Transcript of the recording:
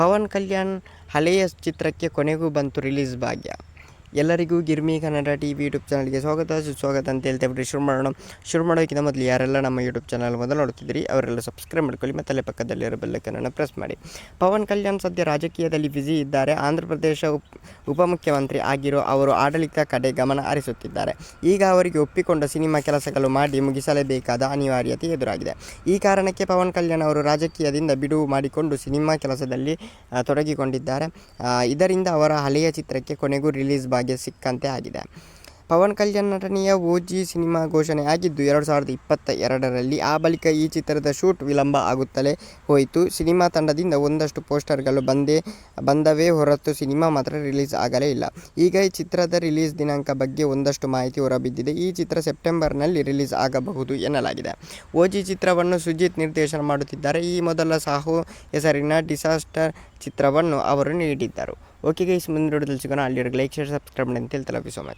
ಪವನ್ ಕಲ್ಯಾಣ್ ಹಳೆಯ ಚಿತ್ರಕ್ಕೆ ಕೊನೆಗೂ ಬಂತು ರಿಲೀಸ್ ಭಾಗ್ಯ. ಎಲ್ಲರಿಗೂ Girmi Kannada T V YouTube ಚಾನಲ್ಗೆ ಸ್ವಾಗತ, ಸುಸ್ವಾಗತ ಅಂತ ಹೇಳ್ತಾ ಬಿಟ್ಟು ಶುರು ಮಾಡೋಣ. ಶುರು ಮಾಡೋಕ್ಕಿಂತ ಮೊದಲು ಯಾರೆಲ್ಲ ನಮ್ಮ ಯೂಟ್ಯೂಬ್ ಚಾನಲ್ ಮೊದಲು ನೋಡ್ತಿದ್ದೀರಿ, ಅವರೆಲ್ಲ ಸಬ್ಸ್ಕ್ರೈಬ್ ಮಾಡ್ಕೊಳ್ಳಿ ಮತ್ತು ಅಲ್ಲೇ ಪಕ್ಕದಲ್ಲಿರೋ ಬೆಲ್ಲಕ್ಕನ್ನು ಪ್ರೆಸ್ ಮಾಡಿ. ಪವನ್ ಕಲ್ಯಾಣ್ ಸದ್ಯ ರಾಜಕೀಯದಲ್ಲಿ ಬ್ಯುಸಿ ಇದ್ದಾರೆ. ಆಂಧ್ರ ಉಪ, ಉಪಮುಖ್ಯಮಂತ್ರಿ ಆಗಿರೋ ಅವರು ಆಡಳಿತ ಕಡೆ ಗಮನ ಹರಿಸುತ್ತಿದ್ದಾರೆ. ಈಗ ಅವರಿಗೆ ಒಪ್ಪಿಕೊಂಡ ಸಿನಿಮಾ ಕೆಲಸಗಳು ಮಾಡಿ ಮುಗಿಸಲೇಬೇಕಾದ ಅನಿವಾರ್ಯತೆ ಎದುರಾಗಿದೆ. ಈ ಕಾರಣಕ್ಕೆ ಪವನ್ ಕಲ್ಯಾಣ್ ಅವರು ರಾಜಕೀಯದಿಂದ ಬಿಡುವು ಮಾಡಿಕೊಂಡು ಸಿನಿಮಾ ಕೆಲಸದಲ್ಲಿ ತೊಡಗಿಕೊಂಡಿದ್ದಾರೆ. ಇದರಿಂದ ಅವರ ಹಳೆಯ ಚಿತ್ರಕ್ಕೆ ಕೊನೆಗೂ ರಿಲೀಸ್ ಭಾಗ್ಯ ಸಿಕ್ಕಂತೆ ಆಗಿದೆ. ಪವನ್ ಕಲ್ಯಾಣ್ ನಟನೆಯ ಓಜಿ ಸಿನಿಮಾ ಘೋಷಣೆ ಆಗಿದ್ದು, ಎರಡು ಸಾವಿರದ ಇಪ್ಪತ್ತ ಎರಡರಲ್ಲಿ ಆ ಬಳಿಕ ಈ ಚಿತ್ರದ ಶೂಟ್ ವಿಳಂಬ ಆಗುತ್ತಲೇ ಹೋಯಿತು. ಸಿನಿಮಾ ತಂಡದಿಂದ ಒಂದಷ್ಟು ಪೋಸ್ಟರ್ಗಳು ಬಂದೇ, ಬಂದವೇ ಹೊರತು ಸಿನಿಮಾ ಮಾತ್ರ ರಿಲೀಸ್ ಆಗಲೇ ಇಲ್ಲ. ಈಗ ಈ ಚಿತ್ರದ ರಿಲೀಸ್ ದಿನಾಂಕ ಬಗ್ಗೆ ಒಂದಷ್ಟು ಮಾಹಿತಿ ಹೊರಬಿದ್ದಿದೆ. ಈ ಚಿತ್ರ ಸೆಪ್ಟೆಂಬರ್ನಲ್ಲಿ ರಿಲೀಸ್ ಆಗಬಹುದು ಎನ್ನಲಾಗಿದೆ. ಓಜಿ ಚಿತ್ರವನ್ನು ಸುಜಿತ್ ನಿರ್ದೇಶನ ಮಾಡುತ್ತಿದ್ದಾರೆ. ಈ ಮೊದಲ ಸಾಹು ಹೆಸರಿನ ಡಿಸಾಸ್ಟರ್ ಚಿತ್ರವನ್ನು ಅವರು ನೀಡಿದ್ದರು. ఓకే గైస్ ముందు తెలుసుకొని ఆల్ లైక్ షేర్ సబ్స్క్రైబ్ అని తెలుగు సో మచ్